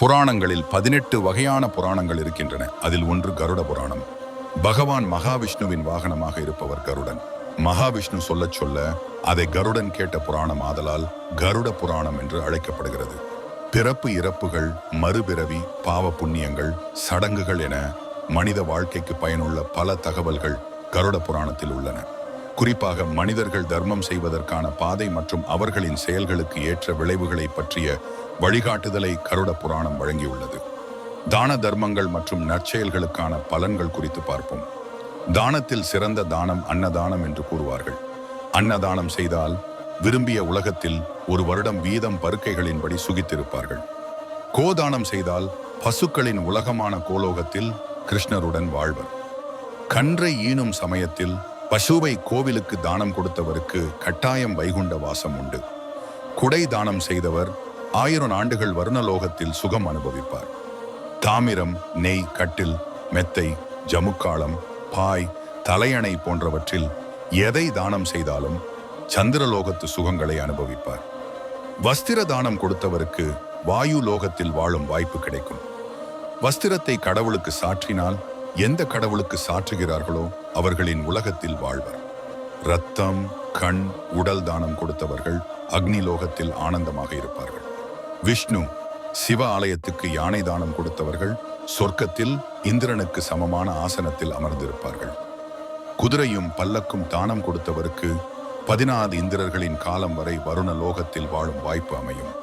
புராணங்களில் பதினெட்டு வகையான புராணங்கள் இருக்கின்றன. அதில் ஒன்று கருட புராணம். பகவான் மகாவிஷ்ணுவின் வாகனமாக இருப்பவர் கருடன். மகாவிஷ்ணு சொல்லச் சொல்ல அதை கருடன் கேட்ட புராணம் ஆதலால் கருட புராணம் என்று அழைக்கப்படுகிறது. பிறப்பு இறப்புகள் மறுபிறவி பாவ புண்ணியங்கள் சடங்குகள் என மனித வாழ்க்கைக்கு பயனுள்ள பல தகவல்கள் கருட புராணத்தில் உள்ளன. குறிப்பாக மனிதர்கள் தர்மம் செய்வதற்கான பாதை மற்றும் அவர்களின் செயல்களுக்கு ஏற்ற விளைவுகளை பற்றிய வழிகாட்டுதலை கருட புராணம் வழங்கியுள்ளது. தான தர்மங்கள் மற்றும் நற்செயல்களுக்கான பலன்கள் குறித்து பார்ப்போம். தானத்தில் சிறந்த தானம் அன்னதானம் என்று கூறுவார்கள். அன்னதானம் செய்தால் விரும்பிய உலகத்தில் ஒரு வருடம் வீதம் பருக்கைகளின்படி சுகித்திருப்பார்கள். கோதானம் செய்தால் பசுக்களின் உலகமான கோலோகத்தில் கிருஷ்ணருடன் வாழ்வர். கன்றை ஈனும் சமயத்தில் பசுவை கோவிலுக்கு தானம் கொடுத்தவருக்கு கட்டாயம் வைகுண்ட வாசம் உண்டு. குடை தானம் செய்தவர் ஆயிரம் ஆண்டுகள் வருணலோகத்தில் சுகம் அனுபவிப்பார். தாமிரம் நெய் கட்டில் மெத்தை ஜமுக்காளம் பாய் தலையணை போன்றவற்றில் எதை தானம் செய்தாலும் சந்திரலோகத்து சுகங்களை அனுபவிப்பார். வஸ்திர தானம் கொடுத்தவருக்கு வாயு லோகத்தில் வாழும் வாய்ப்பு கிடைக்கும். வஸ்திரத்தை கடவுளுக்கு சாற்றினால் எந்த கடவுளுக்கு சாற்றுகிறார்களோ அவர்களின் உலகத்தில் வாழ்வர். ரத்தம் கண் உடல் தானம் கொடுத்தவர்கள் அக்னி லோகத்தில் ஆனந்தமாக இருப்பார்கள். விஷ்ணு சிவ ஆலயத்துக்கு யானை தானம் கொடுத்தவர்கள் சொர்க்கத்தில் இந்திரனுக்கு சமமான ஆசனத்தில் அமர்ந்திருப்பார்கள். குதிரையும் பல்லக்கும் தானம் கொடுத்தவருக்கு பதினாறு இந்திரர்களின் காலம் வரை வருண லோகத்தில் வாழும் வாய்ப்பு அமையும்.